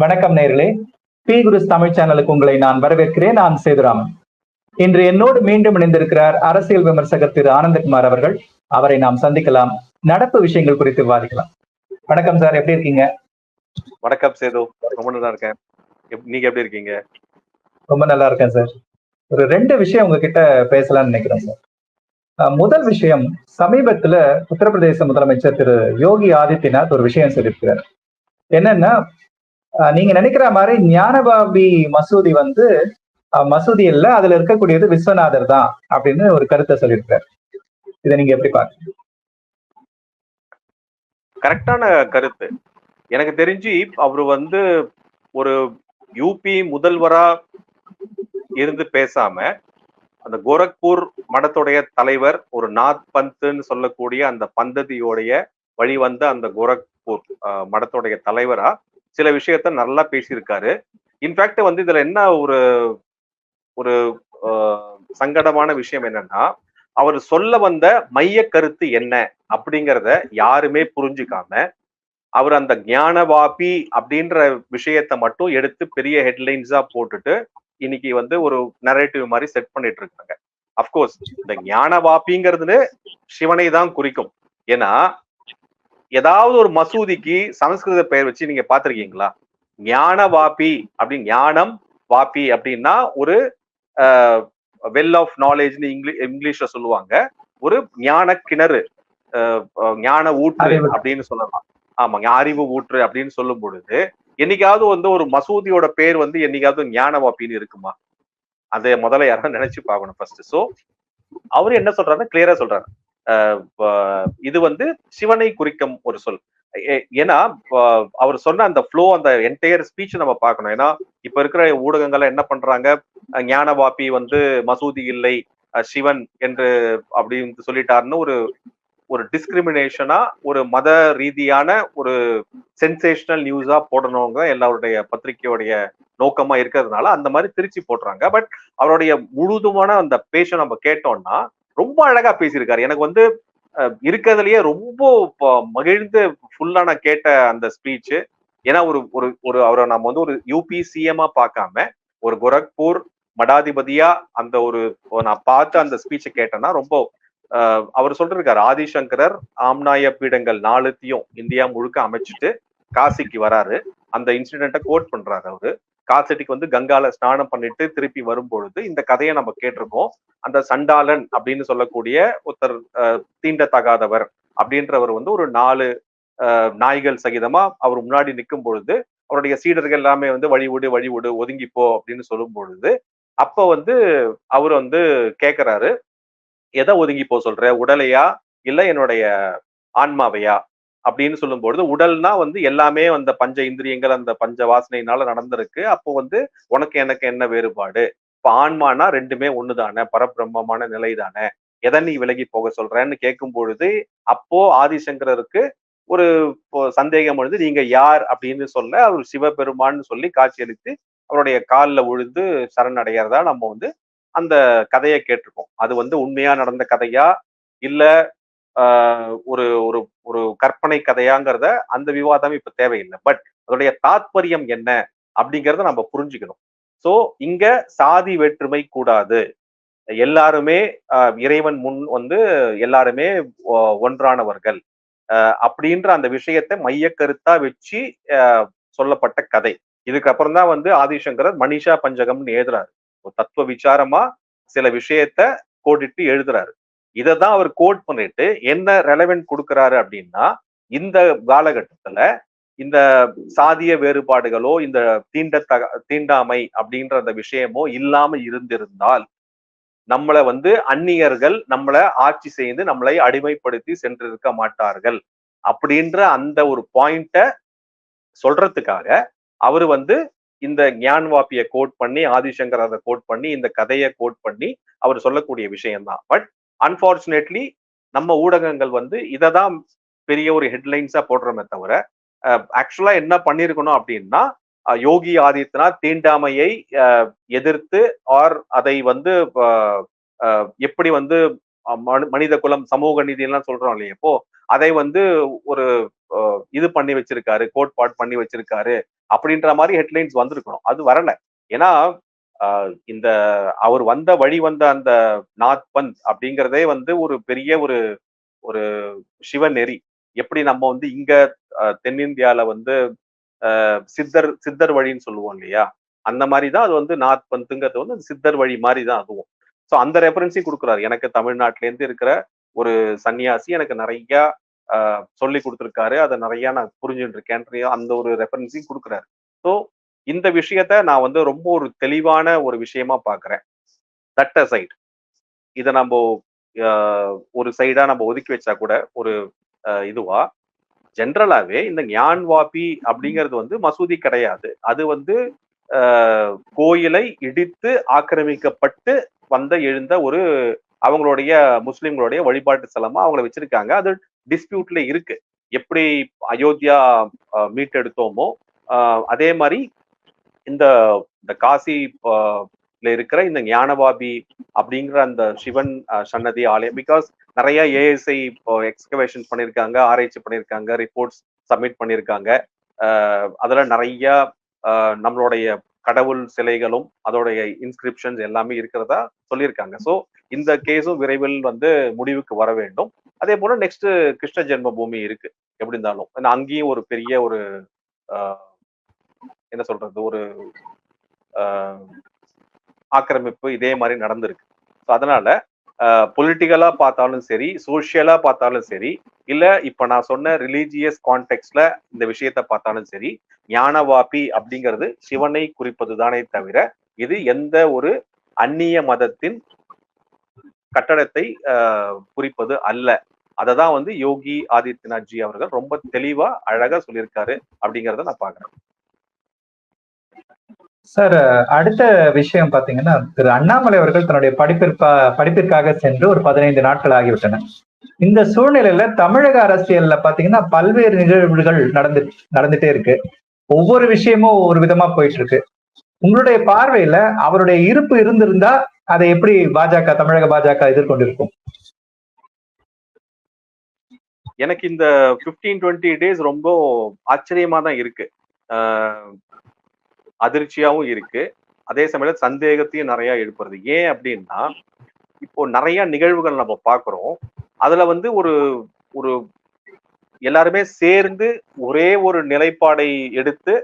வணக்கம் நேர்களே. பி குருஸ் தமிழ் சேனலுக்கு உங்களை நான் வரவேற்கிறேன். நான் சேதுராமன். இன்று என்னோடு மீண்டும் இணைந்திருக்கிறார் அரசியல் விமர்சகர் திரு ஆனந்தகுமார் அவர்கள். அவரை நாம் சந்திக்கலாம். நடப்பு விஷயங்கள் குறித்து விவாதிக்கலாம். வணக்கம் சார் எப்படி இருக்கீங்க? வணக்கம் சேது. ரொம்ப நல்லா இருக்கேன். நீங்க எப்படி இருக்கீங்க? ரொம்ப நல்லா இருக்கேன் சார். ஒரு ரெண்டு விஷயம் உங்ககிட்ட பேசலாம்னு நினைக்கிறேன் சார். முதல் விஷயம் சமீபத்துல உத்தரப்பிரதேச முதலமைச்சர் திரு யோகி ஆதித்யநாத் ஒரு விஷயம் சொல்லியிருக்கிறார். என்னன்னா நீங்க நினைக்கிற மாதிரி ஞானபாபி மசூதி வந்து மசூதி இல்ல அதுல இருக்கக்கூடியது விஸ்வநாதர் தான் அப்படின்னு ஒரு கருத்தை சொல்லியிருக்காரு. இதை நீங்க எப்படி பாக்குறீங்க? கரெக்டான கருத்து. எனக்கு தெரிஞ்சு அவரு வந்து ஒரு யூபி முதல்வரா இருந்து பேசாம அந்த கோரக்பூர் மடத்துடைய தலைவர் ஒரு நாத் பந்துன்னு சொல்லக்கூடிய அந்த பந்ததியோடைய வழி வந்த அந்த கோரக்பூர் அஹ், மடத்துடைய தலைவரா சில விஷயத்த நல்லா பேசியிருக்காரு. இன்ஃபேக்ட் வந்து இதுல என்ன ஒரு ஒரு சங்கடமான விஷயம் என்னன்னா அவர் சொல்ல வந்த மைய கருத்து என்ன அப்படிங்கிறத யாருமே புரிஞ்சுக்காம அவர் அந்த ஞானவாபி அப்படின்ற விஷயத்த மட்டும் எடுத்து பெரிய ஹெட்லைன்ஸா போட்டுட்டு இன்னைக்கு வந்து ஒரு நரேட்டிவ் மாதிரி செட் பண்ணிட்டு இருக்காங்க அப்கோர்ஸ் இந்த ஞானவாபிங்கிறது சிவனை தான் குறிக்கும். ஏன்னா ஏதாவது ஒரு மசூதிக்கு சமஸ்கிருத பெயர் வச்சு நீங்க பாத்திருக்கீங்களா ஞானவாபி அப்படி ஞானம் வாபி அப்படின்னா ஒரு வெல் ஆஃப் நாலேஜ்னு இங்கிலீஷ் இங்கிலீஷ்ல சொல்லுவாங்க. ஒரு ஞான கிணறு ஞான ஊற்று. அப்படின்னு சொல்லலாம். ஆமாங்க அறிவு ஊற்று அப்படின்னு சொல்லும் பொழுது என்னைக்காவது வந்து ஒரு மசூதியோட பேர் வந்து என்னைக்காவது ஞானவாப்பின்னு இருக்குமா? அதை முதல்ல யாரும் நினைச்சு பார்க்கணும் ஃபர்ஸ்ட் சோ அவர் என்ன சொல்றாருன்னா கிளியரா சொல்றாரு. இது வந்து சிவனை குறிக்கும் ஒரு சொல். ஏ- ஏன்னா அவர் சொன்ன அந்த ஃப்ளோ அந்த என்டையர் ஸ்பீச் நம்ம பார்க்கணும். ஏன்னா இப்ப இருக்கிற ஊடகங்கள்ல என்ன பண்றாங்க? ஞானவாபி வந்து மசூதி இல்லை சிவன் என்று அப்படின்னு சொல்லிட்டாருன்னு ஒரு ஒரு டிஸ்கிரிமினேஷனா ஒரு மத ரீதியான ஒரு சென்சேஷனல் நியூஸா போடணுங்க எல்லாருடைய பத்திரிகையோடைய நோக்கமா இருக்கிறதுனால அந்த மாதிரி திருச்சி போடுறாங்க. பட் அவருடைய முழுதுமான அந்த பேச்சை நம்ம கேட்டோம்னா ரொம்ப அழகா பேசியிருக்காரு. எனக்கு வந்து இருக்கிறதுலயே ரொம்ப மகிழ்ந்து ஃபுல்லா நான் கேட்ட அந்த ஸ்பீச் ஏன்னா ஒரு ஒரு ஒரு அவரை நம்ம வந்து ஒரு யூபி சிஎம்மா பார்க்காம ஒரு கோரக்பூர் மடாதிபதியா அந்த ஒரு நான் பார்த்து அந்த ஸ்பீச்சை கேட்டேன்னா ரொம்ப அவர் சொல்றாரு ஆதிசங்கரர் ஆம்நாய பீடங்கள் நாலுத்தையும் இந்தியா முழுக்க அமைச்சிட்டு காசிக்கு வராரு. அந்த இன்சிடென்ட்டை கோட் பண்றாரு அவரு. காசெட்டிக்கு வந்து கங்கால ஸ்நானம் பண்ணிட்டு திருப்பி வரும்பொழுது இந்த கதையை நம்ம கேட்டிருக்கோம். அந்த சண்டாளன் அப்படின்னு சொல்லக்கூடிய ஒருத்தர் அஹ், தீண்டத்தகாதவர் அப்படின்றவர் வந்து ஒரு நாலு நாய்கள் சகிதமா அவர் முன்னாடி நிற்கும் பொழுது அவருடைய சீடர்கள் எல்லாமே வந்து வழிவிடு வழிவிடு ஒதுங்கிப்போ அப்படின்னு சொல்லும் பொழுது அப்ப வந்து அவர் வந்து கேக்குறாரு எதை ஒதுங்கி போ சொல்ற? உடலையா? இல்ல என்னுடைய ஆன்மாவையா? அப்படின்னு சொல்லும்பொழுது உடல்னா வந்து எல்லாமே அந்த பஞ்ச இந்திரியங்கள் அந்த பஞ்ச வாசனையினால நடந்திருக்கு. அப்போ வந்து உனக்கு எனக்கு என்ன வேறுபாடு? இப்ப ஆன்மானா ரெண்டுமே ஒண்ணுதானே? பரபிரம்மமான நிலை தானே எதை நீ விலகி போக சொல்றேன்னு கேட்கும் பொழுது அப்போ ஆதிசங்கரருக்கு ஒரு சந்தேகம் எழுது நீங்க யார்? அப்படின்னு சொல்ல அவர் சிவபெருமான்னு சொல்லி காட்சியளித்து அவருடைய காலில் விழுந்து சரணடைகிறதா நம்ம வந்து அந்த கதையை கேட்டிருக்கோம். அது வந்து உண்மையா நடந்த கதையா? இல்ல ஒரு ஒரு ஒரு கற்பனை கதையாங்கிறத அந்த விவாதம் இப்ப தேவையில்லை. பட் அதோடைய தாத்பரியம் என்ன அப்படிங்கிறத நம்ம புரிஞ்சுக்கணும். சோ இங்க சாதி வேற்றுமை கூடாது. எல்லாருமே இறைவன் முன் வந்து எல்லாருமே ஒ- ஒன்றானவர்கள். அப்படின்ற அந்த விஷயத்தை மையக்கருத்தா வச்சு சொல்லப்பட்ட கதை. இதுக்கப்புறம் தான் வந்து ஆதிசங்கரர் மனிஷா பஞ்சகம்னு எழுதுறாரு. ஒரு தத்துவ விசாரமா சில விஷயத்த கோடிட்டு எழுதுறாரு. இதை தான் அவர் கோட் பண்ணிட்டு என்ன ரெலவென்ட் கொடுக்குறாரு அப்படின்னா இந்த காலகட்டத்துல இந்த சாதிய வேறுபாடுகளோ இந்த தீண்ட தீண்டாமை அப்படின்ற அந்த விஷயமோ இல்லாம இருந்திருந்தால் நம்மளை வந்து அந்நியர்கள் நம்மளை ஆட்சி செய்து நம்மளை அடிமைப்படுத்தி சென்றிருக்க மாட்டார்கள் அப்படின்ற அந்த ஒரு பாயிண்ட சொல்றதுக்காக அவர் வந்து இந்த ஞான்வாப்பிய கோட் பண்ணி ஆதிசங்கர் அதை கோட் பண்ணி இந்த கதையை கோட் பண்ணி அவர் சொல்லக்கூடிய விஷயம்தான். பட் அன்பார்ச்சுனேட்லி நம்ம ஊடகங்கள் வந்து இதை தான் பெரிய ஒரு ஹெட்லைன்ஸா போடுறோமே தவிர ஆக்சுவலா என்ன பண்ணிருக்கணும் அப்படின்னா யோகி ஆதித்யநாத் தீண்டாமையை எதிர்த்து ஆர் அதை வந்து எப்படி வந்து மனித குலம் சமூக நீதி எல்லாம் சொல்றோம் இல்லையா? இப்போ அதை வந்து ஒரு இது பண்ணி வச்சிருக்காரு கோட்பாடு பண்ணி வச்சிருக்காரு அப்படின்ற மாதிரி ஹெட்லைன்ஸ் வந்திருக்கணும். அது வரல. ஏன்னா இந்த அவர் வந்த வழி வந்த அந்த நாத் பந்த் அப்படிங்கிறதே வந்து ஒரு பெரிய ஒரு ஒரு சிவநெறி. எப்படி நம்ம வந்து இங்க அஹ், தென்னிந்தியால வந்து சித்தர் சித்தர் வழின்னு சொல்லுவோம் இல்லையா? அந்த மாதிரி தான் அது வந்து நாத் பந்துங்கிறது வந்து சித்தர் வழி மாதிரி தான் அதுவும். ஸோ அந்த ரெஃபரன்ஸையும் கொடுக்குறாரு. எனக்கு தமிழ்நாட்டிலேருந்து இருக்கிற ஒரு சன்னியாசி எனக்கு நிறைய ஆஹ், சொல்லி கொடுத்துருக்காரு. அதை நிறைய நான் புரிஞ்சுட்டு இருக்கேன். அந்த ஒரு ரெஃபரன்ஸையும் கொடுக்குறாரு. ஸோ இந்த விஷயத்த நான் வந்து ரொம்ப ஒரு தெளிவான ஒரு விஷயமா பாக்குறேன் தட்ட சைட். இதை நம்ம ஆஹ், ஒரு சைடா நம்ம ஒதுக்கி வச்சா கூட ஒரு இதுவா ஜென்ரலாவே இந்த ஞான் வாபி அப்படிங்கிறது வந்து மசூதி கிடையாது. அது வந்து ஆஹ், கோயிலை இடித்து ஆக்கிரமிக்கப்பட்டு வந்த எழுந்த ஒரு அவங்களுடைய முஸ்லிம்களுடைய வழிபாட்டு ஸ்தலமா அவங்கள வச்சிருக்காங்க. அது டிஸ்பியூட்ல இருக்கு. எப்படி அயோத்தியா மீட்டெடுத்தோமோ ஆஹ், அதே மாதிரி இந்த இந்த காசி இருக்கிற இந்த ஞானவாபி அப்படிங்கிற அந்த சிவன் சன்னதி ஆலயம் பிகாஸ் நிறைய ஏஎஸ்ஐ இப்போ எக்ஸ்கவேஷன் பண்ணியிருக்காங்க ஆராய்ச்சி பண்ணியிருக்காங்க ரிப்போர்ட்ஸ் சப்மிட் பண்ணியிருக்காங்க அதில் நிறைய நம்மளுடைய கடவுள் சிலைகளும் அதோடைய இன்ஸ்கிரிப்ஷன்ஸ் எல்லாமே இருக்கிறதா சொல்லியிருக்காங்க. ஸோ இந்த கேஸும் விரைவில் வந்து முடிவுக்கு வர வேண்டும். அதே போல நெக்ஸ்ட் கிருஷ்ண ஜென்ம பூமி இருக்கு. எப்படி இருந்தாலும். அங்கேயும் ஒரு பெரிய ஒரு ஆஹ், என்ன சொல்றது ஒரு ஆக்கிரமிப்பு இதே மாதிரி நடந்திருக்கு. ஸோ அதனால பொலிட்டிக்கலா பார்த்தாலும் சரி சோஷியலாக பார்த்தாலும் சரி இல்ல இப்ப நான் சொன்ன ரிலீஜியஸ் கான்டெக்ட்ல இந்த விஷயத்த பார்த்தாலும் சரி ஞானவாபி அப்படிங்கிறது சிவனை குறிப்பது தானே தவிர இது எந்த ஒரு அந்நிய மதத்தின் கட்டடத்தை குறிப்பது அல்ல. அதை தான் வந்து யோகி ஆதித்யநாத் ஜி அவர்கள் ரொம்ப தெளிவா அழகா சொல்லியிருக்காரு அப்படிங்கிறத நான் பாக்குறேன் சார் அடுத்த விஷயம் பாத்தீங்கன்னா திரு அண்ணாமலை அவர்கள் தன்னுடைய படிப்பிற்கா படிப்பிற்காக சென்று ஒரு பதினைந்து நாட்கள் ஆகிவிட்டன. இந்த சூழ்நிலையில தமிழக அரசியல்ல பாத்தீங்கன்னா பல்வேறு நிகழ்வுகள் நடந்து நடந்துட்டே இருக்கு. ஒவ்வொரு விஷயமும் ஒரு விதமா போயிட்டு இருக்கு உங்களுடைய பார்வையில அவருடைய இருப்பு இருந்திருந்தா அதை எப்படி பாஜக தமிழக பாஜக எதிர்கொண்டிருக்கும்? எனக்கு இந்த 15 டுவெண்ட்டி டேஸ் ரொம்ப ஆச்சரியமா தான் இருக்கு. ஆஹ் அதிர்ச்சியாவும் இருக்கு. அதே சமயத்துல சந்தேகத்தையும் நிறைய எழுப்புறது. ஏன் அப்படின்னா இப்போ நிறைய நிகழ்வுகள் நம்ம பார்க்குறோம். அதுல வந்து ஒரு ஒரு எல்லாருமே சேர்ந்து ஒரே ஒரு நிலைப்பாடை எடுத்து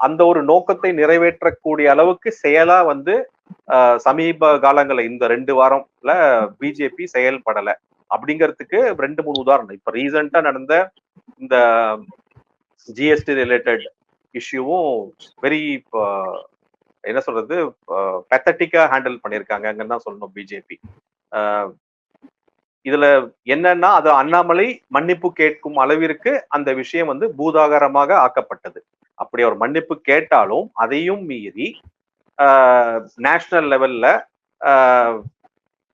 அந்த ஒரு நோக்கத்தை நிறைவேற்றக்கூடிய அளவுக்கு செயலா வந்து சமீப காலங்களில் இந்த ரெண்டு வாரம்ல பிஜேபி செயல்படல. அப்படிங்கிறதுக்கு ரெண்டு மூணு உதாரணம். இப்ப ரீசெண்டா நடந்த இந்த ஜிஎஸ்டி ரிலேட்டட் இஷ்யூவும் வெரி என்ன சொல்றது பெத்தட்டிக்கா ஹேண்டில் பண்ணியிருக்காங்கன்னு தான் சொல்லணும் பிஜேபி இதுல என்னன்னா அது அண்ணாமலை மன்னிப்பு கேட்கும் அளவிற்கு அந்த விஷயம் வந்து பூதாகரமாக ஆக்கப்பட்டது. அப்படி அவர் மன்னிப்பு கேட்டாலும் அதையும் மீறி நேஷனல் லெவல்ல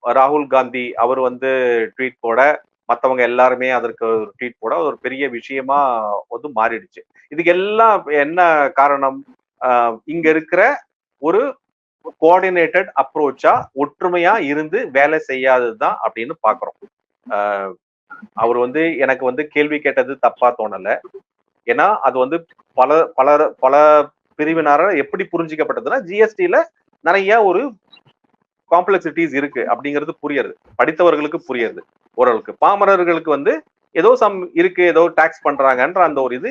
ராகுல் காந்தி அவர் வந்து ட்வீட் போட மற்றவங்க எல்லாருமே அதற்கு ஒரு ட்வீட் போட ஒரு பெரிய விஷயமா வந்து மாறிடுச்சு. இதுக்கு எல்லாம் என்ன காரணம்? ஆஹ் இங்க இருக்கிற ஒரு கோஆர்டினேட்டட் அப்ரோச்சா ஒற்றுமையா இருந்து வேலை செய்யாததுதான் அப்படின்னு பாக்குறோம். ஆஹ் அவர் வந்து எனக்கு வந்து கேள்வி கேட்டது தப்பா தோணல. ஏன்னா அது வந்து பல பல பல பிரிவினரால் எப்படி புரிஞ்சிக்கப்பட்டதுன்னா ஜிஎஸ்டில நிறைய ஒரு காம்ப்ளெக்சிட்டிஸ் இருக்கு அப்படிங்கிறது புரியுது படித்தவர்களுக்கு புரியுது ஓரளவுக்கு. பாமரர்களுக்கு வந்து ஏதோ சம் இருக்கு ஏதோ டாக்ஸ் பண்றாங்கன்ற அந்த ஒரு இது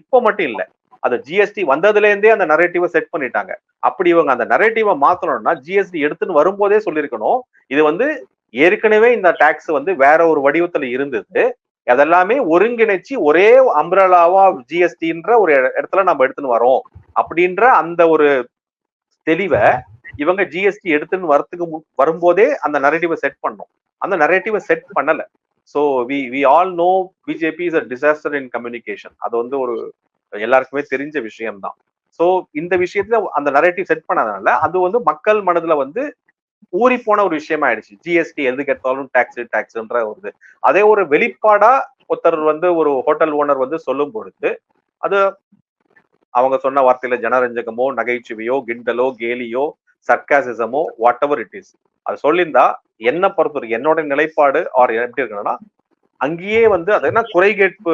இப்போ மட்டும் இல்லை. அது ஜிஎஸ்டி வந்ததுல இருந்தே அந்த நரேட்டிவை செட் பண்ணிட்டாங்க. அப்படி இவங்க அந்த நரேட்டிவை மாத்தணும்னா ஜிஎஸ்டி எடுத்துன்னு வரும்போதே சொல்லியிருக்கணும். இது வந்து ஏற்கனவே இந்த டாக்ஸ் வந்து வேற ஒரு வடிவத்துல இருந்தது. அதெல்லாமே ஒருங்கிணைச்சு ஒரே அம்ரலாவா ஜிஎஸ்டின்ற ஒரு இடத்துல நம்ம எடுத்துன்னு வரோம். அப்படின்ற அந்த ஒரு தெளிவை இவங்க ஜிஎஸ்டி எடுத்துன்னு வரத்துக்கு வரும்போதே அந்த நரேட்டிவை செட் பண்ணோம். அந்த நரேட்டிவை செட் பண்ணல. So we we all know BJP is a disaster in communication அது வந்து ஒரு எல்லாருக்குமே தெரிஞ்ச விஷயம்தான். ஸோ இந்த விஷயத்துல அந்த நரேட்டிவ் செட் பண்ணதுனால அது வந்து மக்கள் மனதுல வந்து ஊறி போன ஒரு விஷயமா ஆயிடுச்சு ஜிஎஸ்டி எதுக்கு எடுத்தாலும் டாக்ஸ் டாக்ஸ்ன்ற ஒரு அதே ஒரு வெளிப்பாடா ஒருத்தர் வந்து ஒரு ஹோட்டல் ஓனர் வந்து சொல்லும் பொழுது அது அவங்க சொன்ன வார்த்தையில ஜனரஞ்சகமோ நகைச்சுவையோ கிண்டலோ கேலியோ சர்க்காசிசமோ வாட் எவர் இட் இஸ் அது சொல்லியிருந்தா என்ன பொறுத்தவரைக்கும் என்னோட நிலைப்பாடு ஆர் எப்படி இருக்கணும்னா அங்கேயே வந்து அது என்ன குறை கேட்பு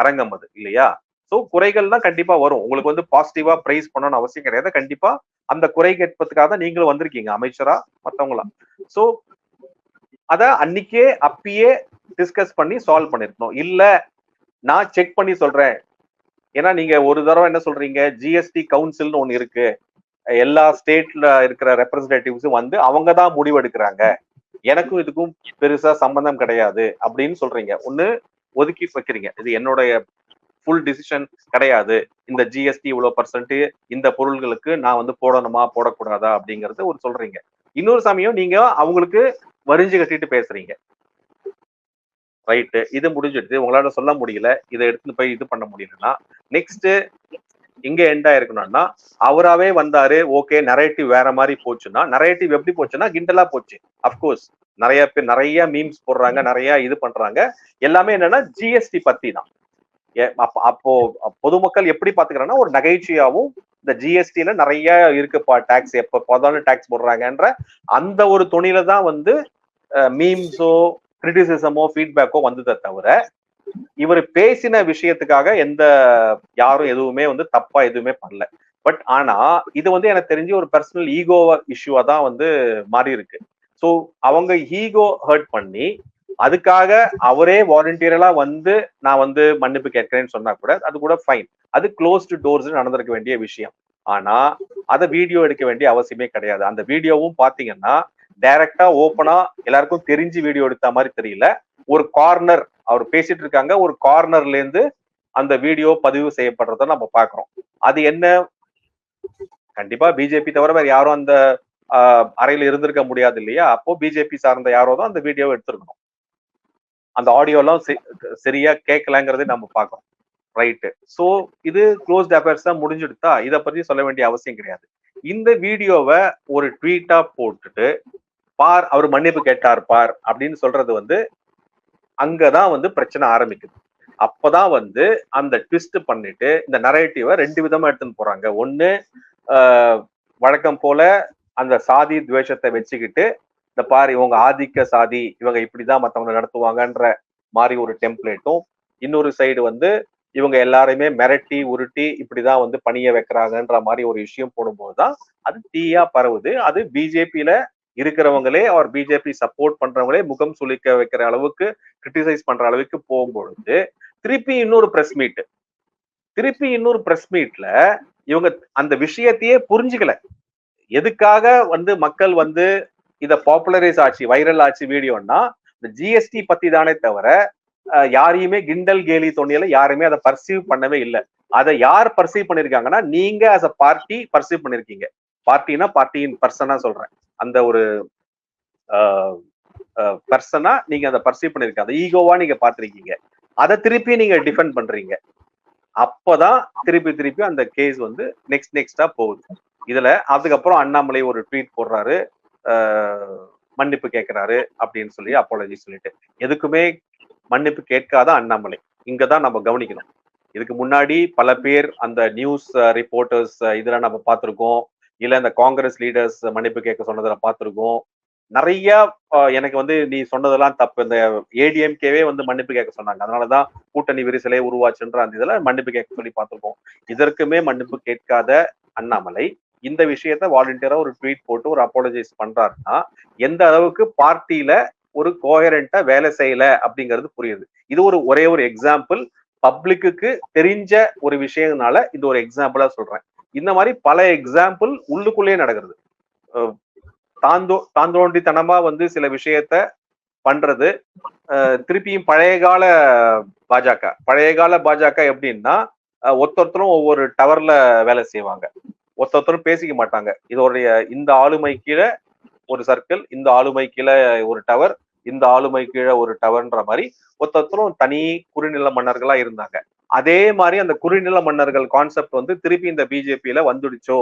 அரங்கம் அது இல்லையா? ஸோ குறைகள் தான் கண்டிப்பா வரும். உங்களுக்கு வந்து பாசிட்டிவா பிரைஸ் பண்ணணும்னு அவசியம் கிடையாது. கண்டிப்பா அந்த குறை கேட்பதுக்காக தான் நீங்களும் வந்திருக்கீங்க அமைச்சரா மற்றவங்களா ஸோ அத அன்னைக்கே அப்பயே டிஸ்கஸ் பண்ணி சால்வ் பண்ணிருக்கணும். இல்ல நான் செக் பண்ணி சொல்றேன். ஏன்னா நீங்க ஒரு தடவை என்ன சொல்றீங்க? ஜிஎஸ்டி கவுன்சில்னு ஒன்னு இருக்கு. எல்லா ஸ்டேட்ல இருக்கிற ரெப்ரஸன்டேட்டிவ்ஸும் வந்து அவங்க தான் முடிவெடுக்கிறாங்க. எனக்கும் இதுக்கும் பெருசா சம்பந்தம் கிடையாது அப்படின்னு சொல்றீங்க. ஒண்ணு ஒதுக்கி வைக்கிறீங்க. இது என்னுடைய ஃபுல் டிசிஷன் கிடையாது. இந்த ஜிஎஸ்டி இவ்வளவு பர்சன்ட் இந்த பொருள்களுக்கு நான் வந்து போடணுமா போடக்கூடாதா அப்படிங்கறது ஒரு சொல்றீங்க. இன்னொரு சமயம் நீங்க அவங்களுக்கு வரிஞ்சு கட்டிட்டு பேசுறீங்க. ரைட்டு இது முடிஞ்சிடுது உங்களால சொல்ல முடியல. இதை எடுத்துட்டு போய் இது பண்ண முடியலன்னா நெக்ஸ்ட் இங்க எண்ட் ஆயிருக்கணும்னா அவராவே வந்தாரு ஓகே நரேட்டிவ் வேற மாதிரி போச்சுன்னா நரேட்டிவ் எப்படி போச்சுன்னா கிண்டலா போச்சு. அப்கோர்ஸ் நிறைய பேர் நிறைய மீம்ஸ் போடுறாங்க நிறைய இது பண்றாங்க. எல்லாமே என்னன்னா ஜிஎஸ்டி பத்தி தான். ஏ- அப்போ பொதுமக்கள் எப்படி பாத்துக்கிறாங்கன்னா ஒரு நகைச்சுவையாவும் இந்த ஜிஎஸ்டில நிறைய இருக்குப்பா டாக்ஸ் எப்ப போதாலும் டாக்ஸ் போடுறாங்கன்ற அந்த ஒரு துணியில தான் வந்து மீம்ஸோ கிரிட்டிசிசமோ ஃபீட்பேக்கோ வந்ததை தவிர இவர் பேசின விஷயத்துக்காக எந்த யாரும் எதுவுமே வந்து தப்பா எதுவுமே பண்ணல. பட் ஆனா இது வந்து எனக்கு தெரிஞ்சு ஒரு பர்சனல் ஈகோ இஷ்யூவா தான் வந்து மாறி இருக்கு. ஸோ அவங்க ஈகோ ஹர்ட் பண்ணி அதுக்காக அவரே வாலண்டியரலா வந்து நான் வந்து மன்னிப்பு கேட்கிறேன்னு சொன்னா கூட அது கூட ஃபைன் அது க்ளோஸ்டு டோர்ஸ் நடந்திருக்க வேண்டிய விஷயம். ஆனா அதை வீடியோ எடுக்க வேண்டிய அவசியமே கிடையாது. அந்த வீடியோவும் பாத்தீங்கன்னா டைரக்டா ஓப்பனா எல்லாருக்கும் தெரிஞ்சு வீடியோ எடுத்த மாதிரி தெரியல. ஒரு கார்னர் அவர் பேசிட்டு இருக்காங்க. ஒரு கார்னர்ல இருந்து அந்த வீடியோ பதிவு செய்யப்படுறத நம்ம பாக்குறோம் அது என்ன? கண்டிப்பா பிஜேபி தவிர வேற யாரும் அந்த ஆஹ், அறையில இருந்திருக்க முடியாது இல்லையா? அப்போ பிஜேபி சார்ந்த யாரோ தான் அந்த வீடியோவை எடுத்திருக்கணும். அந்த ஆடியோ எல்லாம் செ- சரியா கேட்கலங்கிறதே நம்ம பாக்குறோம் ரைட்டு சோ இது க்ளோஸ்ட் அஃபேர்ஸ் தான் முடிஞ்சுடுத்தா இதை பத்தி சொல்ல வேண்டிய அவசியம் கிடையாது. இந்த வீடியோவை ஒரு ட்வீட்டா போட்டுட்டு பார் அவர் மன்னிப்பு கேட்டார் பார் அப்படின்னு சொல்றது வந்து அங்கதான் வந்து பிரச்சனை ஆரம்பிக்குது. அப்பதான் வந்து அந்த ட்விஸ்ட் பண்ணிட்டு இந்த நரேட்டிவை ரெண்டு விதமா எடுத்துன்னு போறாங்க. ஒண்ணு வழக்கம் போல அந்த சாதி துவேஷத்தை வச்சுக்கிட்டு இந்த பாரு இவங்க ஆதிக்க சாதி இவங்க இப்படிதான் மத்தவங்க நடத்துவாங்கன்ற மாதிரி ஒரு டெம்ப்ளேட்டும் இன்னொரு சைடு வந்து இவங்க எல்லாரையுமே மிரட்டி உருட்டி இப்படிதான் வந்து பணிய வைக்கிறாங்கன்ற மாதிரி ஒரு விஷயம் போடும்போதுதான் அது தீயா பரவுது. அது பிஜேபியில இருக்கிறவங்களே அவர் பிஜேபி சப்போர்ட் பண்றவங்களே முகம் சுளிக்க வைக்கிற அளவுக்கு கிரிட்டிசைஸ் பண்ற அளவுக்கு போகும்பொழுது திருப்பி இன்னொரு பிரஸ் மீட் திருப்பி இன்னொரு பிரஸ் மீட்ல இவங்க அந்த விஷயத்தையே புரிஞ்சுக்கல. எதுக்காக வந்து மக்கள் வந்து இத பாப்புலரைஸ் ஆச்சு வைரல் ஆச்சு வீடியோன்னா இந்த ஜிஎஸ்டி பத்தி தானே தவிர யாரையுமே கிண்டல் கேலி தோணியில யாருமே அதை பர்சீவ் பண்ணவே இல்லை. அதை யார் பர்சீவ் பண்ணிருக்காங்கன்னா நீங்க அஸ் அ பார்ட்டி பர்சீவ் பண்ணிருக்கீங்க. பார்ட்டினா பார்ட்டியின் பர்சனா சொல்றேன். அந்த ஒரு பர்சனா நீங்க அதை பர்சீவ் பண்ணிருக்கீங்க. அந்த ஈகோவா நீங்க பாத்திருக்கீங்க அதை திருப்பி நீங்க டிஃபெண்ட் பண்றீங்க. அப்பதான் திருப்பி திருப்பி அந்த கேஸ் வந்து நெக்ஸ்ட் நெக்ஸ்டா போகுது. இதுல அதுக்கப்புறம் அண்ணாமலை ஒரு ட்வீட் போடுறாரு. ஆஹ் மன்னிப்பு கேட்கிறாரு அப்படின்னு சொல்லி அப்பாலஜி சொல்லிட்டு. எதுக்குமே மன்னிப்பு கேட்காத அண்ணாமலை. இங்கதான் நம்ம கவனிக்கணும். இதுக்கு முன்னாடி பல பேர் அந்த நியூஸ் ரிப்போர்ட்டர்ஸ் இதுல நம்ம பார்த்திருக்கோம். இல்ல இந்த காங்கிரஸ் லீடர்ஸ் மன்னிப்பு கேட்க சொன்னதுல பார்த்திருக்கோம். நிறைய எனக்கு வந்து நீ சொன்னதெல்லாம் தப்பு. இந்த ஏடிஎம்கேவே வந்து மன்னிப்பு கேட்க சொன்னாங்க. அதனாலதான் கூட்டணி விரிசலே உருவாச்சுன்ற அந்த இதுல மன்னிப்பு கேட்க சொல்லி பார்த்திருக்கோம். இதற்குமே மன்னிப்பு கேட்காத அண்ணாமலை இந்த விஷயத்த வாலண்டியரா ஒரு ட்வீட் போட்டு ஒரு அப்பாலஜைஸ் பண்றாருன்னா எந்த அளவுக்கு பார்ட்டியில ஒரு கோஹரண்டா வேலை செய்யல அப்படிங்கிறது புரியுது. இது ஒரு ஒரே ஒரு எக்ஸாம்பிள் பப்ளிக்கு தெரிஞ்ச ஒரு விஷயம்னால இது ஒரு எக்ஸாம்பிளா சொல்றேன். இந்த மாதிரி பல எக்ஸாம்பிள் உள்ளுக்குள்ளேயே நடக்கிறது. தாந்தோ தாந்தோண்டித்தனமா வந்து சில விஷயத்த பண்றது. திருப்பியும் பழைய கால பாஜக. பழைய கால பாஜக எப்படின்னா ஒத்தொருத்தரும் ஒவ்வொரு டவர்ல வேலை செய்வாங்க. ஒருத்தொருத்தரும் பேசிக்க மாட்டாங்க. இதோடைய இந்த ஆளுமை கீழே ஒரு சர்க்கிள் இந்த ஆளுமை கீழே ஒரு டவர் இந்த ஆளுமை கீழே ஒரு டவர்ன்ற மாதிரி ஒருத்தொருத்தரும் தனி குறுநில மன்னர்களா இருந்தாங்க. அதே மாதிரி அந்த குறுநில மன்னர்கள் கான்செப்ட் வந்து திருப்பி இந்த பிஜேபியில வந்துடுச்சோ?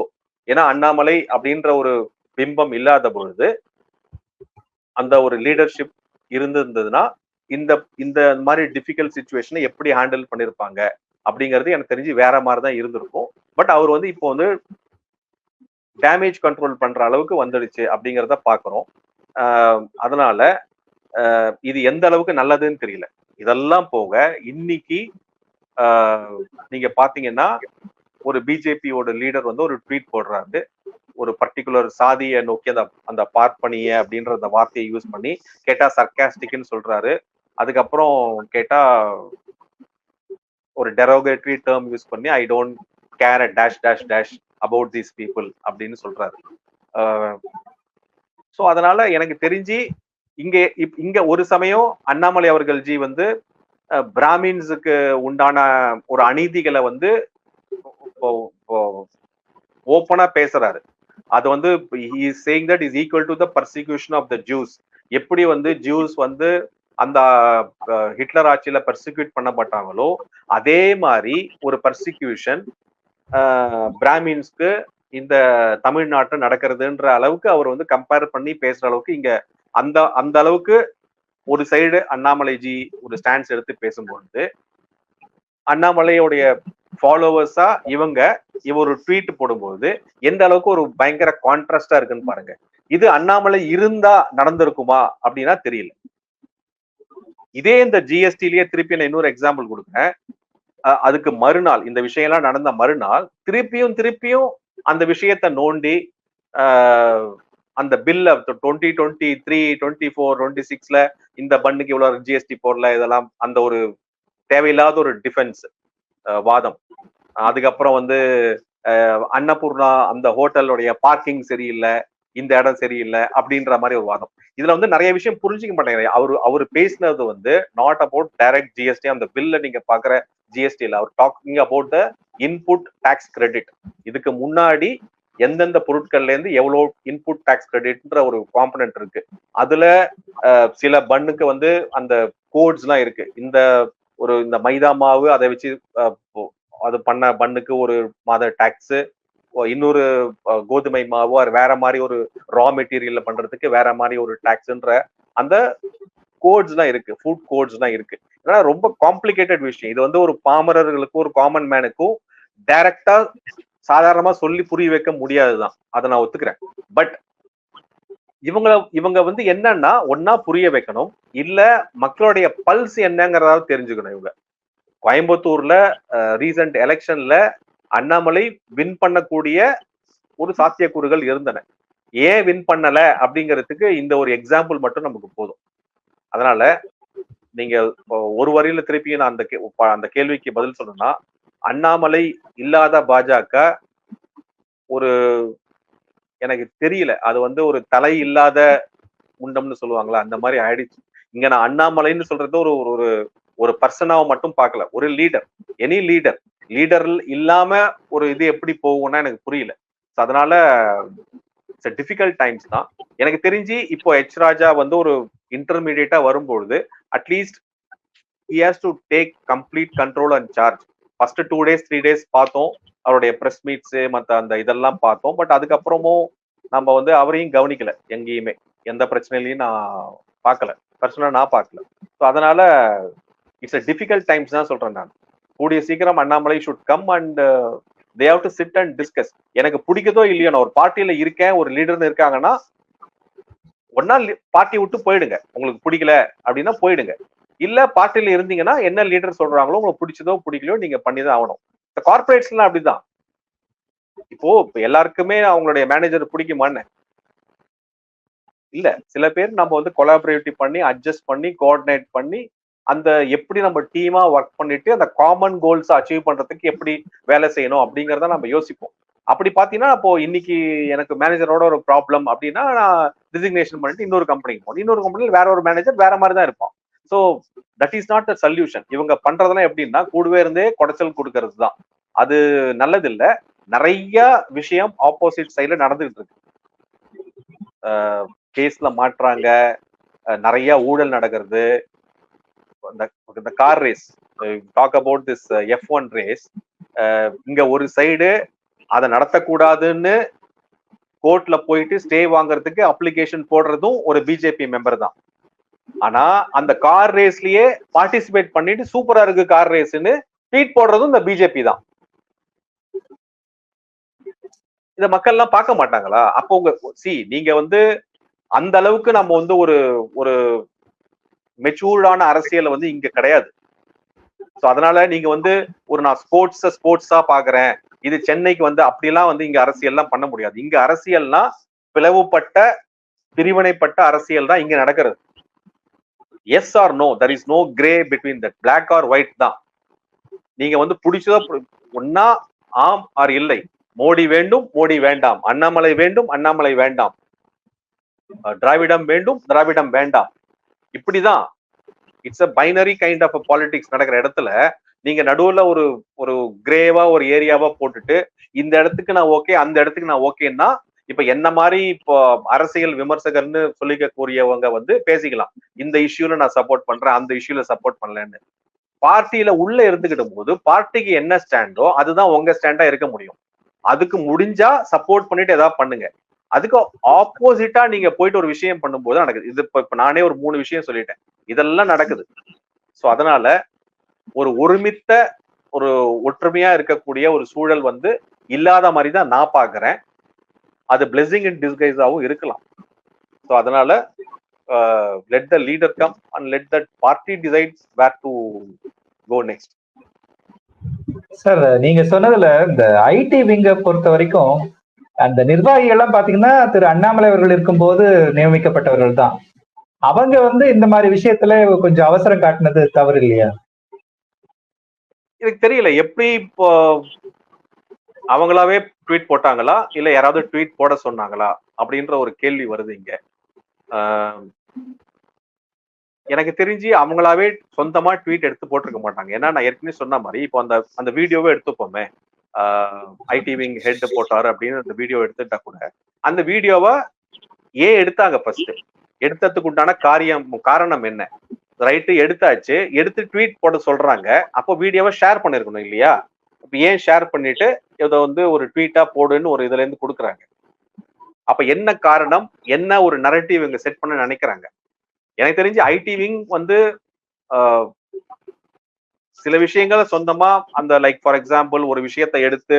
ஏன்னா அண்ணாமலை அப்படின்ற ஒரு பிம்பம் இல்லாத பொழுது அந்த ஒரு லீடர்ஷிப் இருந்திருந்ததுன்னா இந்த இந்த மாதிரி டிஃபிகல்ட் சுச்சுவேஷனை எப்படி ஹேண்டில் பண்ணியிருப்பாங்க அப்படிங்கிறது எனக்கு தெரிஞ்சு வேற மாதிரி தான் இருந்திருக்கும். பட் அவர் வந்து இப்போ வந்து டேமேஜ் கண்ட்ரோல் பண்ற அளவுக்கு வந்துடுச்சு அப்படிங்கிறத பாக்குறோம் ஆஹ் அதனால அஹ், இது எந்த அளவுக்கு நல்லதுன்னு தெரியல. இதெல்லாம் போக இன்னைக்கு நீங்க பாத்தீங்கன்னா ஒரு பிஜேபியோட லீடர் வந்து ஒரு ட்வீட் போடுறாரு. ஒரு பர்டிகுலர் சாதியை நோக்கி அந்த அந்த பார்ப்பனிய அப்படின்ற அந்த வார்த்தையை யூஸ் பண்ணி கேட்டா சர்க்காஸ்டிக்னு சொல்றாரு. அதுக்கப்புறம் கேட்டா ஒரு டெரோகேட்டரி டேர்ம் யூஸ் பண்ணி I don't care a dash dash dash about these people அப்படின்னு சொல்றாரு. ஸோ அதனால எனக்கு தெரிஞ்சு இங்க இப்- இங்க ஒரு சமயம் அண்ணாமலை அவர்கள் ஜி வந்து பிராமின்ஸுக்கு உண்டான ஒரு அநீதிகளை வந்து ஓப்பனா பேசுறாரு. அது வந்து saying that is equal to the persecution of the Jews எப்படி வந்து ஜூஸ் வந்து அந்த ஹிட்லர் ஆட்சியில பர்சிக்யூட் பண்ணப்பட்டாங்களோ அதே மாதிரி ஒரு பர்சிக்யூஷன் பிராமின்ஸ்க்கு இந்த தமிழ்நாட்டில் நடக்கிறதுன்ற அளவுக்கு அவர் வந்து கம்பேர் பண்ணி பேசுற அளவுக்கு இங்க அந்த அந்த அளவுக்கு ஒரு சைடு அண்ணாமலைஜி ஒரு ஸ்டாண்ட்ஸ் எடுத்து பேசும்பொழுது அண்ணாமலையோடைய ஃபாலோவர்ஸா இவங்க இவ ஒரு ட்வீட் போடும்போது எந்த அளவுக்கு ஒரு பயங்கர கான்ட்ராஸ்டா இருக்குன்னு பாருங்க. இது அண்ணாமலை இருந்தா நடந்திருக்குமா அப்படின்னா தெரியல. இதே இந்த ஜிஎஸ்டிலேயே திருப்பி நான் இன்னொரு எக்ஸாம்பிள் கொடுக்குறேன். அஹ் அதுக்கு மறுநாள் இந்த விஷயம்லாம் நடந்த மறுநாள் திருப்பியும் திருப்பியும் அந்த விஷயத்தை நோண்டி ஆஹ் அந்த பில்ல twenty twenty three twenty four twenty சிக்ஸ்ல இந்த பண்ணுக்கு இவ்வளவு ஜிஎஸ்டி போடல இதெல்லாம் அந்த ஒரு தேவையில்லாத ஒரு டிஃபென்ஸ் வாதம். அதுக்கப்புறம் வந்து அன்னபூர்ணா அந்த ஹோட்டலுடைய பார்க்கிங் சரியில்லை இந்த இடம் சரியில்லை அப்படின்ற மாதிரி ஒரு வாதம். இதுல வந்து நிறைய விஷயம் புரிஞ்சுக்க மாட்டேங்கிறாங்க அவர் அவர் பேசினது வந்து நாட் அபவுட் டைரக்ட் ஜிஎஸ்டி அந்த பில்ல நீங்க பாக்குற ஜிஎஸ்டியில் அவர் talking about the input tax credit இதுக்கு முன்னாடி எந்தெந்த பொருட்கள்ல இருந்து எவ்வளவு இன்புட் டாக்ஸ் கிரெடிட்ன்ற ஒரு காம்பனன்ட் இருக்கு. அதுல சில பண்ணுக்கு வந்து அந்த கோட்ஸ் எல்லாம் இருக்கு. இந்த ஒரு இந்த மைதா மாவு அதை வச்சு அது பண்ண பண்ணுக்கு ஒரு மாத டாக்ஸ் இன்னொரு கோதுமை மாவு அது வேற மாதிரி ஒரு ரா மெட்டீரியல்ல பண்றதுக்கு வேற மாதிரி ஒரு டாக்ஸ்ன்ற அந்த கோட்ஸ் எல்லாம் இருக்கு. ஃபுட் கோட்ஸ் எல்லாம் இருக்கு ரொம்ப காம்ப்ளிகேட்டட் விஷயம். இது வந்து ஒரு பாமரர்களுக்கும் ஒரு காமன் மேனுக்கும் டைரக்டா சாதாரணமா சொல்லி புரிய வைக்க முடியாதுதான். அதை நான் ஒத்துக்கிறேன். பட் இவங்களை இவங்க வந்து என்னன்னா ஒன்னா புரிய வைக்கணும். இல்ல மக்களுடைய பல்ஸ் என்னங்கிறதாவது தெரிஞ்சுக்கணும் இவங்க. கோயம்புத்தூர்ல ரீசன்ட் எலெக்ஷன்ல அண்ணாமலை வின் பண்ணக்கூடிய ஒரு சாத்தியக்கூறுகள் இருந்தன. ஏன் வின் பண்ணல அப்படிங்கிறதுக்கு இந்த ஒரு எக்ஸாம்பிள் மட்டும் நமக்கு போதும். அதனால நீங்க ஒரு வரியில திருப்பி நான் அந்த கே- அந்த கேள்விக்கு பதில் சொல்லணும்னா அண்ணாமலை இல்லாத பாஜக ஒரு எனக்கு தெரியல. அது வந்து ஒரு தலை இல்லாத முண்டம்னு சொல்லுவாங்களா? அந்த மாதிரி ஆயிடுச்சு. இங்க நான் அண்ணாமலைன்னு சொல்றது ஒரு ஒரு- ஒரு ஒரு பர்சனாவை மட்டும் பார்க்கல. ஒரு லீடர் எனி லீடர் லீடர் இல்லாம ஒரு இது எப்படி போகும்னா எனக்கு புரியல. So அதனால டிஃபிகல்ட் டைம்ஸ் தான். எனக்கு தெரிஞ்சு இப்போ எச் ராஜா வந்து ஒரு இன்டர்மீடியட்டா வரும்பொழுது at least he has to take complete control and charge first two days three days பார்த்தோம். அவருடைய ப்ரெஸ் மீட்ஸ் மற்ற அந்த இதெல்லாம் பார்த்தோம். பட் அதுக்கப்புறமும் நம்ம வந்து அவரையும் கவனிக்கல எங்கேயுமே. எந்த பிரச்சனையிலையும் நான் பார்க்கல. பர்சனலாக நான் பார்க்கல. ஸோ அதனால இட்ஸ் அ டிஃபிகல்ட் டைம்ஸ் தான் சொல்றேன் நான். கூடிய சீக்கிரம் Annamalai should come and they have to sit and discuss எனக்கு பிடிக்குதோ இல்லையோ நான் ஒரு பார்ட்டியில இருக்கேன் ஒரு லீடர்னு இருக்காங்கன்னா ஒன்னா பார்ட்டி விட்டு போயிடுங்க. உங்களுக்கு பிடிக்கல அப்படின்னா போயிடுங்க. இல்ல பார்ட்டியில இருந்தீங்கன்னா என்ன லீடர் சொல்றாங்களோ உங்களுக்கு பிடிச்சதோ பிடிக்கலையோ நீங்க பண்ணிதான் ஆகணும். இந்த கார்பரேட்ஸ்லாம் அப்படிதான். இப்போ இப்ப எல்லாருக்குமே அவங்களுடைய மேனேஜர் பிடிக்குமான்னு? இல்ல. சில பேர் நம்ம வந்து கொலாபரேட்டிவ் பண்ணி அட்ஜஸ்ட் பண்ணி கோஆர்டினேட் பண்ணி அந்த எப்படி நம்ம டீமா ஒர்க் பண்ணிட்டு அந்த காமன் கோல்ஸ் அச்சீவ் பண்றதுக்கு எப்படி வேலை செய்யணும் அப்படிங்கறத நம்ம யோசிப்போம். அப்படி பாத்தீங்கன்னா அப்போ இன்னைக்கு எனக்கு மேனேஜரோட ஒரு ப்ராப்ளம் அப்படின்னா நான் டிசிக்னேஷன் பண்ணிட்டு இன்னொரு கம்பெனிக்கு போகணும். இன்னொரு கம்பெனியில் வேற ஒரு மேனேஜர் வேற மாதிரி தான் இருப்பான். So that is not the solution இவங்க பண்றதெல்லாம் எப்படின்னா கூடவே இருந்தே குடைச்சல் கொடுக்கறது தான் அது நல்லது இல்ல நிறைய விஷயம் ஆப்போசிட் சைட்ல நடந்துகிட்டு இருக்கு. கேஸ்ல மாட்டுறாங்க. நிறைய ஊழல் நடக்கிறது. இந்த car race talk about this F one race இங்க ஒரு சைடு அதை நடத்தக்கூடாதுன்னு கோர்ட்ல போயிட்டு ஸ்டே வாங்குறதுக்கு அப்ளிகேஷன் போடுறதும் ஒரு பிஜேபி மெம்பர் தான். ஆனா அந்த கார் ரேஸ்லயே பார்ட்டிசிபேட் பண்ணிட்டு சூப்பரா இருக்கு கார் ரேஸ்னு ட்வீட் போடுறதும் இந்த பிஜேபி தான். இத மக்கள் எல்லாம் பார்க்க மாட்டாங்களா? அப்போ உங்க சி நீங்க வந்து அந்த அளவுக்கு நம்ம வந்து ஒரு ஒரு மெச்சூர்டான அரசியல் வந்து இங்க கிடையாது. ஸோ அதனால நீங்க வந்து ஒரு நான் ஸ்போர்ட்ஸ ஸ்போர்ட்ஸா பாக்குறேன் இது சென்னைக்கு வந்து அப்படிலாம் வந்து இங்க அரசியல்லாம் பண்ண முடியாது. இங்க அரசியல்னா பிளவுபட்ட பிரிவினைப்பட்ட அரசியல் தான் இங்க நடக்கிறது. Yes or no there is no grey between that black or white தான். நீங்க வந்து பிடிச்சதோ ஒன்னா ஆம் ஆர் இல்லை. மோடி வேண்டும் மோடி வேண்டாம். அண்ணாமலை வேண்டும் அண்ணாமலை வேண்டாம். திராவிடம் வேண்டும் திராவிடம் வேண்டாம். இப்படிதான். It's a binary kind of politics நடக்கிற இடத்துல நீங்க நடுவுல ஒரு ஒரு கிரேவா ஒரு ஏரியாவா போட்டுட்டு இந்த இடத்துக்கு நான் ஓகே அந்த இடத்துக்கு நான் ஓகேன்னா இப்ப என்ன மாதிரி இப்போ அரசியல் விமர்சகர்னு சொல்லிக்க கூடியவங்க வந்து பேசிக்கலாம். இந்த இஷ்யூல நான் சப்போர்ட் பண்றேன் அந்த இஷ்யூல சப்போர்ட் பண்ணலன்னு. பார்ட்டியில உள்ள இருந்துகிட்ட போது பார்ட்டிக்கு என்ன ஸ்டாண்டோ அதுதான் உங்க ஸ்டாண்டா இருக்க முடியும். அதுக்கு முடிஞ்சா சப்போர்ட் பண்ணிட்டு ஏதாவது பண்ணுங்க. அதுக்கு ஆப்போசிட்டா நீங்க போயிட்டு ஒரு விஷயம் பண்ணும்போது நடக்குது. இது இப்ப இப்ப நானே ஒரு மூணு விஷயம் சொல்லிட்டேன். இதெல்லாம் நடக்குது. சோ அதனால ஒரு ஒருமித்த ஒரு ஒற்றுமையா இருக்கக்கூடிய ஒரு சூழல் வந்து இல்லாத மாதிரி தான் நான் பாக்குறேன். அது பிளெஸிங் இன் டிஸ்கைஸாவும் இருக்கலாம். ஸோ அதனால let the leader come and let that party decides where to go next sir நீங்க சொன்னதுல இந்த ஐடி விங்க பொறுத்த வரைக்கும் அந்த நிர்வாகிகள் எல்லாம் பாத்தீங்கன்னா திரு அண்ணாமலை அவர்கள் இருக்கும்போது நியமிக்கப்பட்டவர்கள் தான். அவங்க வந்து இந்த மாதிரி விஷயத்துல கொஞ்சம் அவசரம் காட்டினது தவறு இல்லையா? எனக்கு தெரியல எப்படி இப்போ அவங்களாவே ட்வீட் போட்டாங்களா? இல்ல யாராவது ட்வீட் போட சொன்னாங்களா? அப்படின்ற ஒரு கேள்வி வருது இங்க. ஆஹ் எனக்கு தெரிஞ்சு அவங்களாவே சொந்தமா ட்வீட் எடுத்து போட்டிருக்க மாட்டாங்க. ஏன்னா நான் ஏற்கனவே சொன்ன மாதிரி இப்போ அந்த அந்த வீடியோவே எடுத்துப்போமே. ஐடி விங் ஹெட் போட்டாரு அப்படின்னு அந்த வீடியோ எடுத்துட்டா கூட அந்த வீடியோவை ஏன் எடுத்தாங்க ஃபர்ஸ்ட் எடுத்ததுக்கு உண்டான காரியம் காரணம் என்ன? ரைட்டு எடுத்தாச்சு. எடுத்து ட்வீட் போட சொல்றாங்க. அப்போ வீடியோவை ஷேர் பண்ணிருக்கணும் இல்லையா? இப்போ ஏன் ஷேர் பண்ணிட்டு இதை வந்து ஒரு ட்வீட்டா போடுன்னு ஒரு இதுல இருந்து கொடுக்குறாங்க? அப்ப என்ன காரணம்? என்ன ஒரு நரட்டிவ் இவங்க செட் பண்ண நினைக்கிறாங்க? எனக்கு தெரிஞ்சு ஐடி விங் வந்து சில விஷயங்களை சொந்தமா அந்த லைக் ஃபார் எக்ஸாம்பிள் ஒரு விஷயத்தை எடுத்து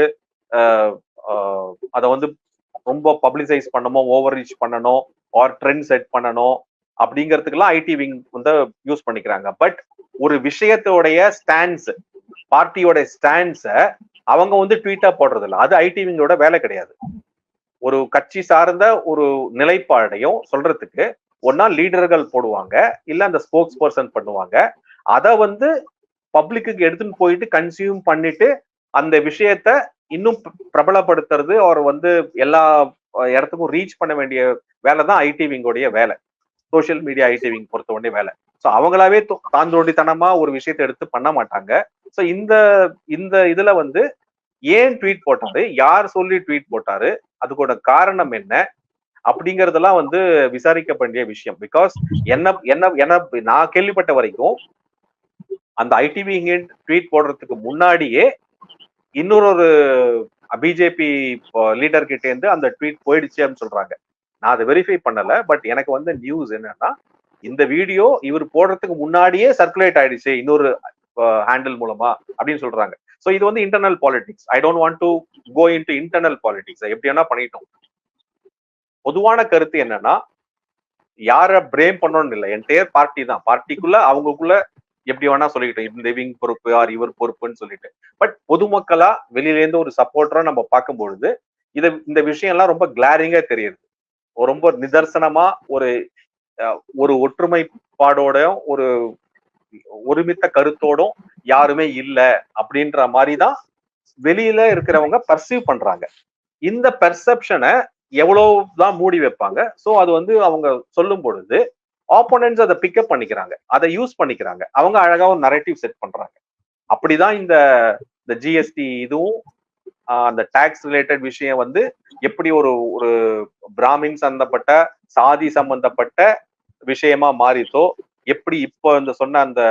அதை வந்து ரொம்ப பப்ளிசைஸ் பண்ணணும் ஓவர் ரீச் பண்ணணும் ஆர் ட்ரெண்ட் செட் பண்ணணும் அப்படிங்கிறதுக்கெல்லாம் ஐடி விங் வந்து யூஸ் பண்ணிக்கிறாங்க. பட் ஒரு விஷயத்தோடைய ஸ்டாண்ட்ஸ் பார்ட்டியோட ஸ்டாண்ட்ஸை அவங்க வந்து ட்வீட்டா போடுறது இல்லை அது ஐடிவிங்கோட வேலை கிடையாது. ஒரு கட்சி சார்ந்த ஒரு நிலைப்பாடையும் சொல்றதுக்கு ஒன்னா லீடர்கள் போடுவாங்க இல்ல அந்த ஸ்போக்ஸ் பர்சன் பண்ணுவாங்க. அதை வந்து பப்ளிக்கு எடுத்துன்னு போயிட்டு கன்சியூம் பண்ணிட்டு அந்த விஷயத்த இன்னும் பிரபலப்படுத்துறது அவர் வந்து எல்லா இடத்துக்கும் ரீச் பண்ண வேண்டிய வேலை தான் ஐடிவிங்கோடைய வேலை. சோஷியல் மீடியா ஐடிவிங் பொறுத்த உடனே வேலை. ஸோ அவங்களாவே தொ- தாந்தோண்டித்தனமா ஒரு விஷயத்தை எடுத்து பண்ண மாட்டாங்க. ஸோ இந்த இந்த இதுல வந்து ஏன் ட்வீட் போட்டாரு? யார் சொல்லி ட்வீட் போட்டாரு? அதுக்கோட காரணம் என்ன? அப்படிங்கறதெல்லாம் வந்து விசாரிக்க வேண்டிய விஷயம். பிகாஸ் என்ன என்ன என்ன நான் கேள்விப்பட்ட வரைக்கும் அந்த ஐடிவி ட்வீட் போடுறதுக்கு முன்னாடியே இன்னொரு ஒரு பிஜேபி லீடர் கிட்ட இருந்து அந்த ட்வீட் போயிடுச்சு அப்படின்னு சொல்றாங்க. நான் அதை வெரிஃபை பண்ணல பட் எனக்கு வந்து நியூஸ் என்னன்னா இந்த வீடியோ இவர் போடுறதுக்கு முன்னாடியே சர்க்குலேட் ஆயிடுச்சு. இன்னொரு ஹேண்டில் மூலமா அப்படின்னு சொல்றாங்க. ஸோ இது வந்து internal politics I don't want to go into internal politics எப்படி வேணா பண்ணிட்டோம். பொதுவான கருத்து என்னன்னா யார பிரேம் பண்ணணும்னு இல்லை. என்டையர் பார்ட்டி தான். பார்ட்டிக்குள்ள அவங்களுக்குள்ள எப்படி வேணா சொல்லிக்கிட்டோம். இந்த விங் பொறுப்பு ஆர் இவர் பொறுப்புன்னு சொல்லிட்டு. பட் பொதுமக்களா வெளியில இருந்து ஒரு சப்போர்ட்டரா நம்ம பார்க்கும் பொழுது இது இந்த விஷயம் எல்லாம் ரொம்ப கிளாரிங்கா தெரியுது. ரொம்ப நிதர்சனமா ஒரு ஒரு ஒற்றுமைப்பாடோடையும் ஒரு ஒருமித்த கருத்தோடும் யாருமே இல்ல அப்படின்ற மாதிரி தான் வெளியில இருக்கிறவங்க பர்சீவ் பண்றாங்க. இந்த பெர்செப்ஷனை எவ்வளவுதான் மூடி வைப்பாங்க. சோ அது வந்து அவங்க சொல்லும் பொழுது ஆப்போனன்ஸ் அதை பிக்கப் பண்ணிக்கிறாங்க. அதை யூஸ் பண்ணிக்கிறாங்க. அவங்க அழகா ஒரு நரேட்டிவ் செட் பண்றாங்க. அப்படிதான் இந்த இந்த ஜிஎஸ்டி இதுவும் அந்த டாக்ஸ் ரிலேட்டட் விஷயம் வந்து எப்படி ஒரு ஒரு பிராமின் சம்பந்தப்பட்ட சாதி சம்பந்தப்பட்ட விஷயமா மாறித்தோ எப்படி இப்போ இந்த சொன்ன அந்த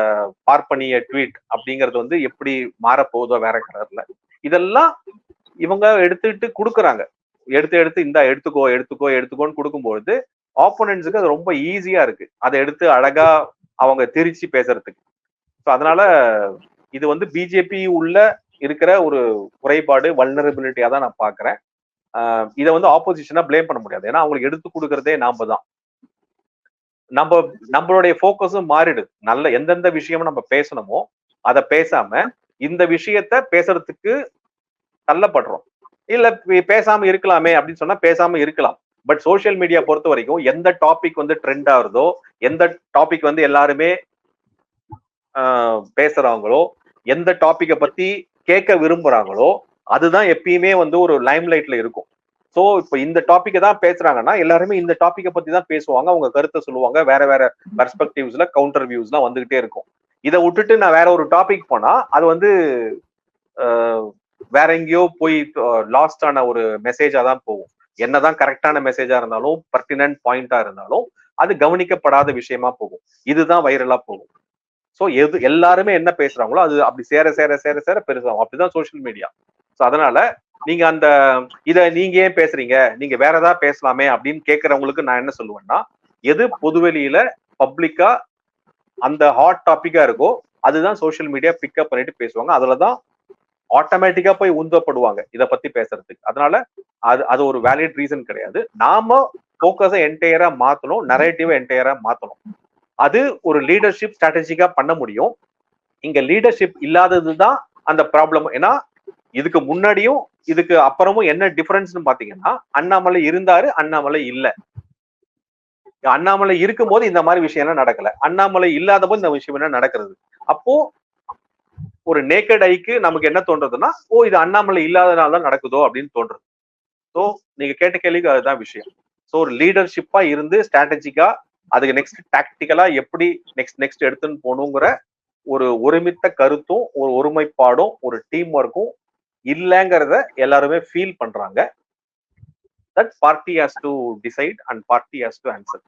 பார்ப்பனிய ட்வீட் அப்படிங்கிறது வந்து எப்படி மாறப்போகுதோ வேற கலர்ல. இதெல்லாம் இவங்க எடுத்துட்டு கொடுக்குறாங்க. எடுத்து எடுத்து இந்த எடுத்துக்கோ எடுத்துக்கோ எடுத்துக்கோன்னு கொடுக்கும்பொழுது ஆப்போனன்ட்ஸுக்கு அது ரொம்ப ஈஸியா இருக்கு. அதை எடுத்து அழகா அவங்க திரிச்சு பேசுறதுக்கு. ஸோ அதனால இது வந்து பிஜேபி உள்ள இருக்கிற ஒரு குறைபாடு வல்னரபிலிட்டியா தான் நான் பாக்குறேன் இதை வந்து ஆப்போசிஷனா பிளேம் பண்ண முடியாது. ஏன்னா அவங்களுக்கு எடுத்து கொடுக்கறதே நாம தான். நம்ம நம்மளுடைய ஃபோக்கஸும் மாறிடுது நல்ல எந்தெந்த விஷயமும் நம்ம பேசணுமோ அதை பேசாம இந்த விஷயத்த பேசுறதுக்கு தள்ளப்படுறோம். இல்ல பேசாம இருக்கலாமே அப்படின்னு சொன்னா பேசாம இருக்கலாம். பட் சோஷியல் மீடியா பொறுத்த வரைக்கும் எந்த டாபிக் வந்து ட்ரெண்ட் ஆகுறதோ எந்த டாபிக் வந்து எல்லாருமே பேசுறாங்களோ எந்த டாபிக்கை பத்தி கேட்க விரும்புறாங்களோ அதுதான் எப்பயுமே வந்து ஒரு லைம் லைட்ல இருக்கும். சோ இப்போ இந்த டாபிக்கை தான் பேசுறாங்கன்னா எல்லாருமே இந்த டாபிக்கை பத்தி தான் பேசுவாங்க. அவங்க கருத்தை சொல்லுவாங்க. வேற வேற பெர்ஸ்பெக்டிவ்ஸ்ல கவுண்டர் வியூஸ்லாம் வந்துகிட்டே இருக்கும். இதை விட்டுட்டு நான் வேற ஒரு டாபிக் போனா அது வந்து வேற எங்கேயோ போய் லாஸ்ட் ஆன ஒரு மெசேஜா தான் போகும். என்னதான் கரெக்டான மெசேஜா இருந்தாலும் பர்டினன்ட் பாயிண்டா இருந்தாலும் அது கவனிக்கப்படாத விஷயமா போகும். இதுதான் வைரலா போகும். சோ எது எல்லாருமே என்ன பேசுறாங்களோ அது அப்படி சேர சேர சேர சேர பெருசாகும். அப்படிதான் சோஷியல் மீடியா சோ அதனால நீங்க அந்த இத நீங்க ஏன் பேசுறீங்க? நீங்க வேற ஏதாவது பேசலாமே அப்படின்னு கேட்கறவங்களுக்கு நான் என்ன சொல்லுவேன்னா எது பொதுவெளியில பப்ளிக்கா அந்த ஹாட் டாபிக்கா இருக்கோ அதுதான் சோஷியல் மீடியா பிக்கப் பண்ணிட்டு பேசுவாங்க. அதுலதான் ஆட்டோமேட்டிக்கா போய் உந்தப்படுவாங்க இதை பத்தி பேசுறதுக்கு. அதனால அது அது ஒரு வேலிட் ரீசன் கிடையாது. நாம போக்கஸை என்டையரா மாத்தணும் நரேட்டிவை என்டையரா மாத்தணும். அது ஒரு லீடர்ஷிப் ஸ்ட்ராட்டஜிக்கா பண்ண முடியும். இங்க லீடர்ஷிப் இல்லாதது தான் அந்த ப்ராப்ளம் ஏன்னா இதுக்கு முன்னாடியும் இதுக்கு அப்புறமும் என்ன டிஃபரன்ஸ்னு பாத்தீங்கன்னா அண்ணாமலை இருந்தாரு அண்ணாமலை இல்ல. அண்ணாமலை இருக்கும்போது இந்த மாதிரி விஷயம் எல்லாம் நடக்கல. அண்ணாமலை இல்லாத போது இந்த விஷயம் என்ன நடக்கிறது? அப்போ ஒரு நேக்கட் ஐக்கு நமக்கு என்ன தோன்றதுன்னா ஓ இது அண்ணாமலை இல்லாதனால தான் நடக்குதோ அப்படின்னு தோன்றது. ஸோ நீங்க கேட்ட கேள்விக்கு அதுதான் விஷயம். ஸோ ஒரு லீடர்ஷிப்பா இருந்து ஸ்ட்ராட்டஜிக்கா அதுக்கு நெக்ஸ்ட் டாக்டிக்கலா எப்படி நெக்ஸ்ட் நெக்ஸ்ட் எடுத்துன்னு போகணுங்கிற ஒரு ஒருமித்த கருத்தும் ஒரு ஒருமைப்பாடும் ஒரு டீம் ஒர்க்கும் இல்லைங்கிறத எல்லாருமே ஃபீல் பண்றாங்க. That party has to decide and party has to answer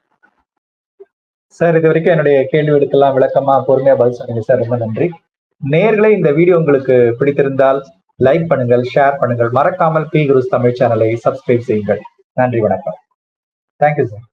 sir இது வரைக்கும் என்னுடைய கேள்விகளுக்கெல்லாம் விளக்கமா பொறுமையா பதில் சொன்னீங்க சார் ரொம்ப நன்றி. நேர்களை இந்த வீடியோ உங்களுக்கு பிடித்திருந்தால் லைக் பண்ணுங்கள் ஷேர் பண்ணுங்கள். மறக்காமல் பி குருஸ் தமிழ் சேனலை சப்ஸ்கிரைப் செய்யுங்கள். நன்றி வணக்கம். Thank you sir